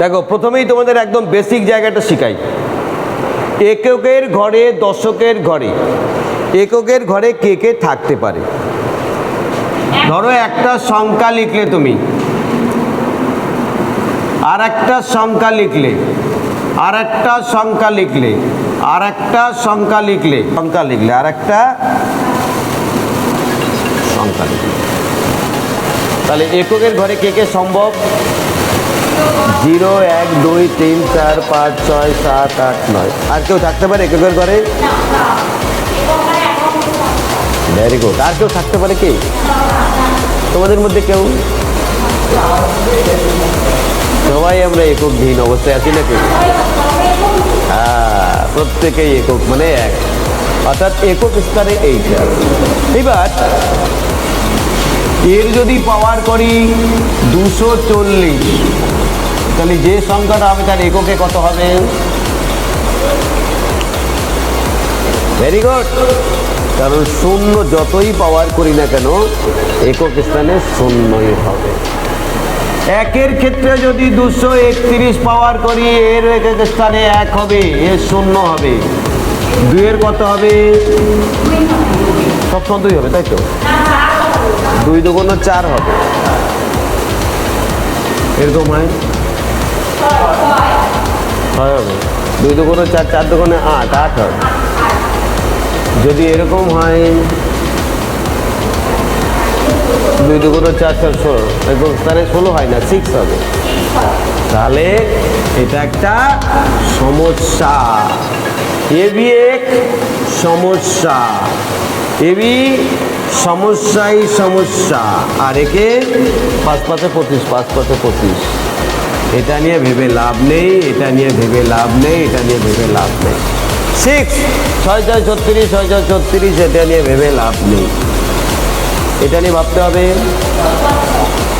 দেখো, প্রথমেই তোমাদের একদম বেসিক জায়গাটা শিখাই। এককের ঘরে, দশকের ঘরে, এককের ঘরে কে কে থাকতে পারে? ধরো একটা সংখ্যা লিখলে তুমি আর একটা সংখ্যা লিখলে আর একটা সংখ্যা লিখলে আর একটা সংখ্যা লিখলে সংখ্যা লিখলে আর একটা সংখ্যা লিখলে। তাহলে এককের ঘরে কে কে সম্ভব? জিরো এক দুই তিন চার পাঁচ ছয় সাত আট নয়। আর কেউ থাকতে পারে এককের ঘরে? ভেরি গুড আর কেউ থাকতে পারে কে? তোমাদের মধ্যে কেউ? সবাই আমরা একক ভিন অবস্থায় আছি নাকি? হ্যাঁ প্রত্যেকেই একক মানে এক। অর্থাৎ একক স্তরে এইটা। এবার, এর যদি পাওয়ার করি দুশো চল্লিশ তাহলে যে সংখ্যাটা হবে তার এককে কত হবে? ভেরি গুড কারণ শূন্য যতই পাওয়ার করি না কেন, একক স্থানে শূন্যই হবে। একের ক্ষেত্রে যদি দুশো একত্রিশ পাওয়ার করি, এর একক স্থানে এক হবে, এর শূন্য হবে। দুইয়ের কত হবে? সবসময় দুই হবে, তাই তো? দুই দুগুণ চার হবে। এরকম হয়? ছয় হবে। দুই দুগুণ চার চার দুগুণে আট আট হবে। যদি এরকম হয়, দুই দুগুণ চার চার, ষোলো। এরকম তাহলে ষোলো হয় না সিক্স হবে। তাহলে এটা একটা সমস্যা। এবি এক সমস্যা। এবি সমস্যাই সমস্যা। আর একে পাঁচ পাঁচে পঁচিশ, পাঁচ পাঁচে পঁচিশ। এটা নিয়ে ভেবে লাভ নেই, এটা নিয়ে ভেবে লাভ নেই, এটা নিয়ে ভেবে লাভ নেই। সিক্স ছয় ছয় ছত্রিশ ছয় ছয় ছত্রিশ, এটা নিয়ে ভেবে লাভ নেই। এটা নিয়ে ভাবতে হবে।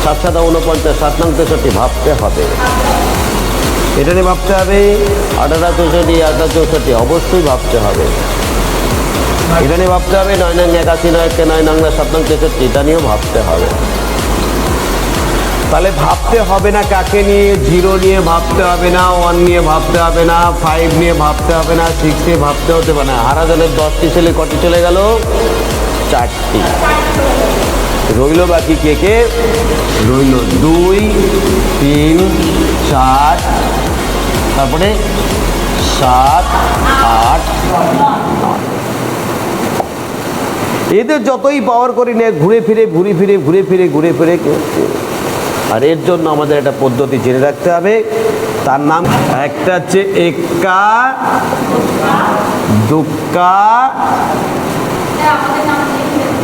সাত সাত, উনপঞ্চাশ, সাত নং তেষট্টি, ভাবতে হবে। এটা নিয়ে ভাবতে হবে। আঠারো, চৌষট্টি আঠারো, চৌষট্টি, অবশ্যই ভাবতে হবে। এটা নিয়ে ভাবতে হবে। নয় নয় একাশি, নয় নয় নং সাত নং তেষট্টি, এটা নিয়েও ভাবতে হবে। তাহলে ভাবতে হবে না কাকে নিয়ে, জিরো নিয়ে ভাবতে হবে না ওয়ান নিয়ে ভাবতে হবে না ফাইভ নিয়ে ভাবতে হবে না সিক্স নিয়ে ভাবতে হতে পারে না। হারাজনের দশটি ছেলে কটি চলে গেল? চারটি। রইল বাকি কে কে? রইল দুই, তিন, চার, তারপরে সাত, আট এদের যতই পাওয়ার করি না ঘুরে ফিরে ঘুরে ফিরে ঘুরে ফিরে ঘুরে ফিরে আর এর জন্য আমাদের একটা পদ্ধতি জেনে রাখতে হবে। তার নাম একটা হচ্ছে এক্কা, দুক্কা,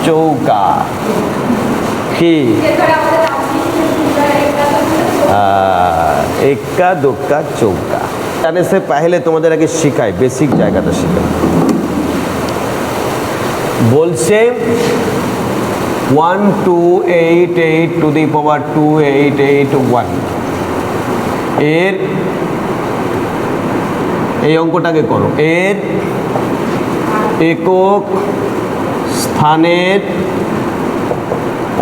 চৌকা। কি? এক্কা, দুক্কা, চৌকা। জানে সে পাহলে তোমাদের আগে শেখায় বেসিক জায়গাটা শেখায়। বলছে one two eight eight to the power two eight eight ওয়ানের এই অঙ্কটাকে করো। এর একক স্থানের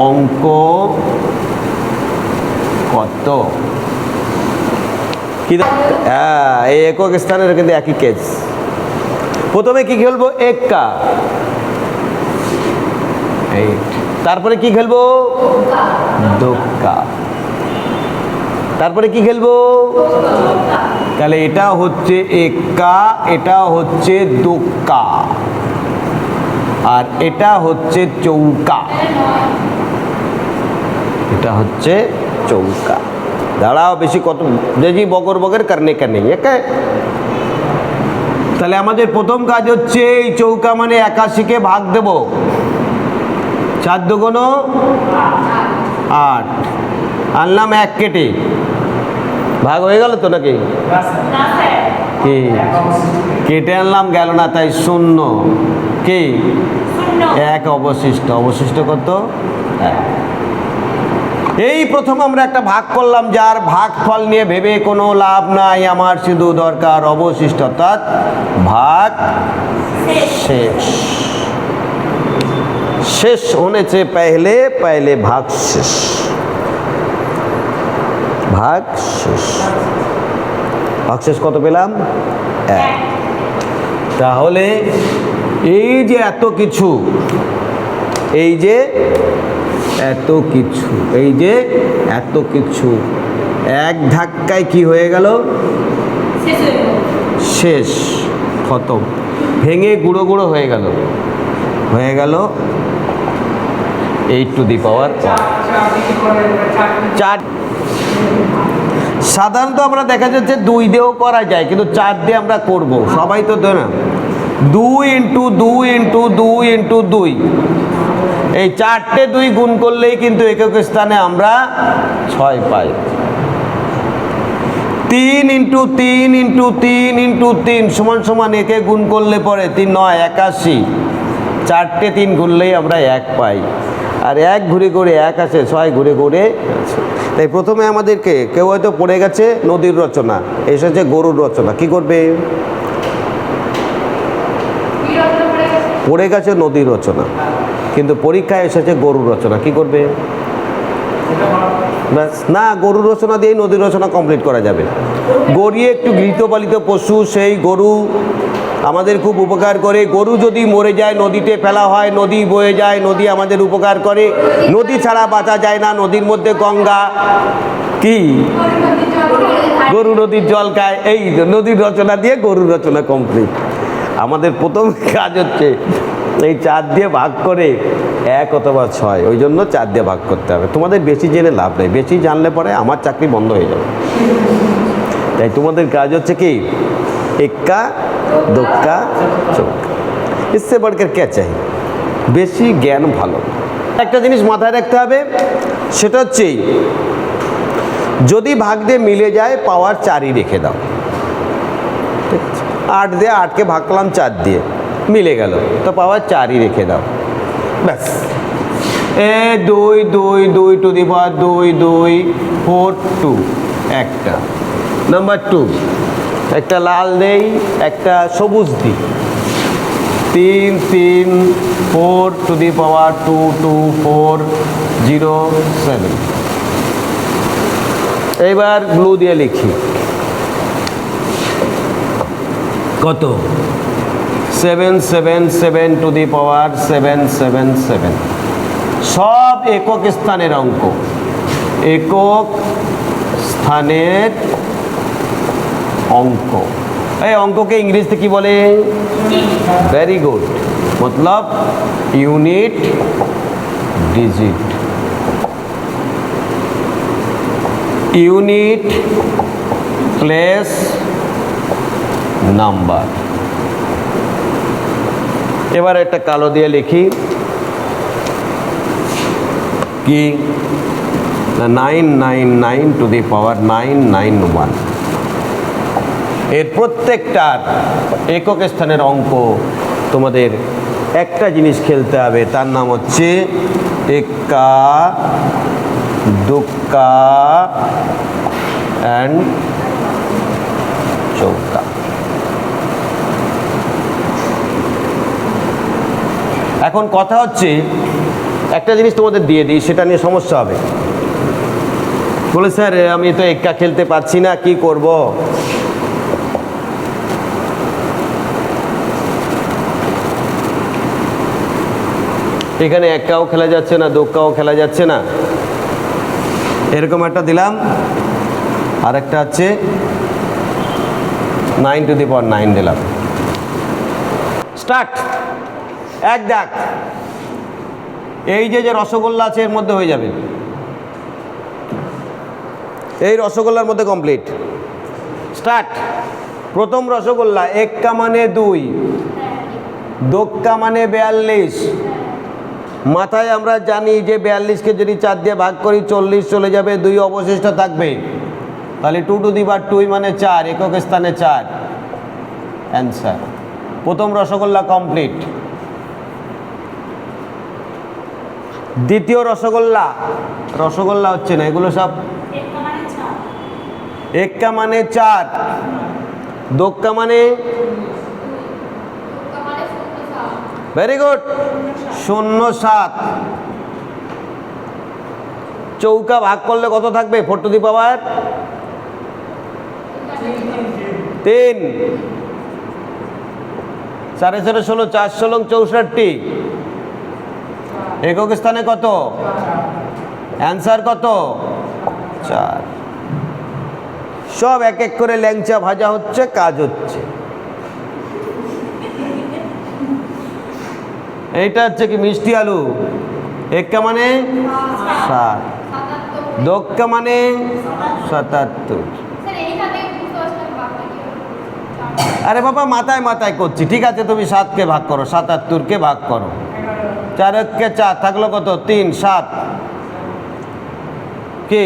অঙ্ক কত? কি হ্যাঁ এই একক স্থানের কিন্তু একই কেস প্রথমে কি খেলব? এক্কা। এইট তারপরে কি খেলব? দোক্কা। তারপরে কি খেলব? তাহলে এটা হচ্ছে এক্কা, এটা হচ্ছে দোক্কা। আর এটা হচ্ছে চৌকা। এটা হচ্ছে চৌকা। দাঁড়াও বেশি কত যদি বগর বগর করনে কা তাহলে আমাদের প্রথম কাজ হচ্ছে এই চৌকা মানে একাশিকে ভাগ দেব। চার দুগুণ আট। আনলাম এক কেটে। ভাগ হয়ে গেল তো নাকি? কি? কেটে আনলাম গেল না তাই শূন্য। কি? এক অবশিষ্ট। অবশিষ্ট কত? এই প্রথম আমরা একটা ভাগ করলাম যার ভাগ ফল নিয়ে ভেবে কোনো লাভ নাই আমার শুধু দরকার অবশিষ্ট অর্থাৎ ভাগ শেষ। শেষ होने से पहले पहले भाग শেষ ভাগ শেষ ভাগশেষ কত পেলাম এক তাহলে এই যে এত কিছু এই যে এত কিছু এই যে এত কিছু এক ধাক্কায় কি হয়ে গেল শেষ হয়ে গেল শেষ খতম ভেঙে গুঁড়ো গুঁড়ো হয়ে গেল হয়ে গেল এইট টু দি পাওয়ার চার। সাধারণত আমরা দেখা যাচ্ছে দুই দিয়েও করা যায়, কিন্তু চার দিয়ে আমরা করব। সবাই তো দেয় না। দুই ইন্টু দুই ইন্টু দুই ইন্টু দুই। এই চারটে দুই গুণ করলেই কিন্তু একক স্থানে আমরা ছয় পাই। তিন ইন্টু তিন ইন্টু তিন ইন্টু তিন সমান সমান একে গুণ করলে পরে তিন নয়, একাশি। চারটে তিন ঘুরলেই আমরা এক পাই। আর এক ঘুরে ঘুরে এক আসে ছয় ঘুরে ঘুরে। তাই প্রথমে আমাদেরকে কেউ হয়তো পড়ে গেছে নদীর রচনা, এসেছে গরুর রচনা। কি করবে? পড়ে গেছে পড়ে গেছে নদীর রচনা, কিন্তু পরীক্ষায় এসেছে গরুর রচনা। কি করবে? ব্যাস, না, গরুর রচনা দিয়েই নদীর রচনা কমপ্লিট করা যাবে। গড়িয়ে একটু গৃহপালিত পশু, সেই গরু আমাদের খুব উপকার করে। গরু যদি মরে যায়, নদীতে ফেলা হয়, নদী বয়ে যায়, নদী আমাদের উপকার করে। নদী ছাড়া বাঁচা যায় না, নদীর মধ্যে গঙ্গা কি? গরু নদীর জল খায়। এই নদীর রচনা দিয়ে গরুর রচনা কমপ্লিট আমাদের প্রথম কাজ হচ্ছে এই চার দিয়ে ভাগ করে এক অথবা ছয়। ওই জন্য চার দিয়ে ভাগ করতে হবে। তোমাদের বেশি জেনে লাভ নেই। বেশি জানলে পরে আমার চাকরি বন্ধ হয়ে যাবে। তাই তোমাদের কাজ হচ্ছে কি? এক্কা দোক্কা চোক্কা ইসে বড়কার কে চাই বেশি জ্ঞান ভালো একটা জিনিস মাথায় রাখতে হবে, সেটা হচ্ছে যদি ভাগ দিয়ে মিলে যায়, পাওয়ার চারই রেখে দাও? আট দিয়ে আটকে ভাগ করলাম, চার দিয়ে মিলে গেল। তো পাওয়ার চারই রেখে দাও। ব্যাস। এ, দুই দুই দুই টু দি পাওয়ার দুই দুই ফোর টু একটা। নাম্বার টু একটা লাল দেই একটা সবুজ দিই তিন তিন four to the power two two four zero seven এইবার ব্লু দিয়ে লিখি। কত? Seven seven seven to the power seven seven seven সব একক স্থানের অঙ্ক। একক স্থানের অঙ্ক। এই অঙ্ককে ইংরেজিতে কি বলে? ভেরি গুড মতলব unit digit unit place number এবার একটা কালো দিয়ে লিখি। কি nine nine nine to the power nine nine one এর প্রত্যেকটার একক স্থানের অঙ্ক তোমাদের একটা জিনিস খেলতে হবে, তার নাম হচ্ছে এক্কা, দুক্কা অ্যান্ড চৌকা এখন কথা হচ্ছে, একটা জিনিস তোমাদের দিয়ে দিই, সেটা নিয়ে সমস্যা হবে। বলে, স্যার, আমি তো এক্কা খেলতে পারছি না, কি করব? এখানে একাও খেলা যাচ্ছে না দোক্কাও খেলা যাচ্ছে না। এরকম একটা দিলাম। আর একটা হচ্ছে nine to the power nine দিলাম। স্টার্ট। এক ডাক এই যে যে রসগোল্লা আছে, এর মধ্যে হয়ে যাবে। এই রসগোল্লার মধ্যে কমপ্লিট স্টার্ট। প্রথম রসগোল্লা এক্কা মানে দুই। দোক্কা মানে বিয়াল্লিশ। মাথায় আমরা জানি যে বিয়াল্লিশকে যদি চার দিয়ে ভাগ করি চল্লিশ চলে যাবে দুই অবশিষ্ট থাকবে। তাহলে টু টু দি বার টুই মানে চার একক স্থানে চার। অ্যান্সার প্রথম রসগোল্লা কমপ্লিট দ্বিতীয় রসগোল্লা। রসগোল্লা হচ্ছে না এগুলো সব একটা মানে চার। এক্কা মানে চার। দোক্কা মানে দোক্কা মানে শূন্য সাত। ভেরি গুড শূন্য সাত। চৌকা ভাগ করলে কত থাকবে? ফোর টু দি পাওয়ার তিন। সাড়ে চারে ষোলো, চার, ষোলো, চৌষট্টি। একক স্থানে কত? অ্যান্সার কত? চার। সব এক এক করে ল্যাংচা ভাজা হচ্ছে, কাজ হচ্ছে। এইটা হচ্ছে কি মিষ্টি আলু। এক্কা মানে? সাত। দক্কা মানে? সাতাত্তর? আরে বাবা, মাথায় মাথায় করছি। ঠিক আছে, তুমি সাতকে ভাগ করো, সাতাত্তরকে ভাগ করো। চারককে চার, থাকল কত? তিন, সাত। কি?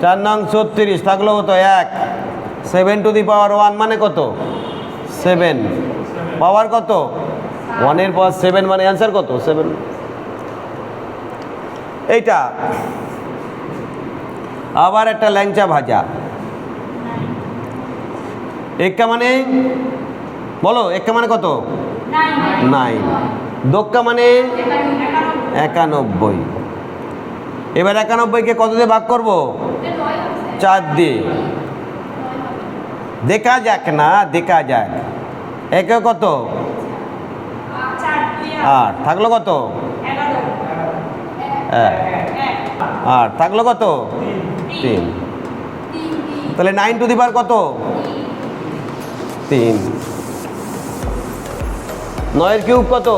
চার নং ছত্রিশ, থাকল কত? এক। Seven to the power one মানে কত? সেভেন পাওয়ার কত? ওয়ানের পর সেভেন মানে অ্যান্সার কত? সেভেন এইটা। আবার একটা ল্যাংচা ভাজা। এক্কা মানে? বলো, এক্কা মানে কত? নাইন দক্কা মানে? একানব্বই। এবার একানব্বইকে কত দিয়ে ভাগ করব? চার দিয়ে। দেখা যাক না, দেখা যাক। একে কত? আট থাকল কত? এক আট থাকল কত? তিন। তাহলে নাইন টু দিবার কত? তিন। নয়ের কিউব কত?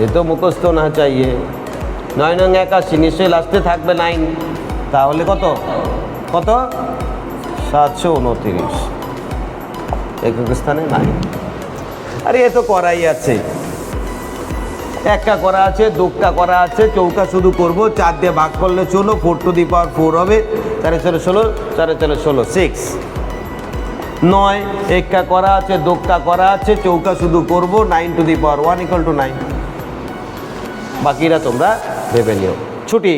এ তো মুখস্থ না চাইয়ে। নয় নং একাশি, নিশ্চয়ই লাস্টে থাকবে নাইন তাহলে কত? কত? সাতশো উনতিরিশ। একক স্থানে নাইন আরে, এ তো করাই আছে। একটা করা আছে দুক্কা করা আছে, চৌকা শুধু করব, চার দিয়ে ভাগ করলে ষোলো four to the power four হবে। চারে চারে ষোলো, চারে চারে ষোলো সিক্স নয় এক্কা করা আছে দোক্কা করা আছে, চৌকা শুধু করব nine to the power one equal to nine বাকিরা তোমরা ভেবে নিও। ছুটি।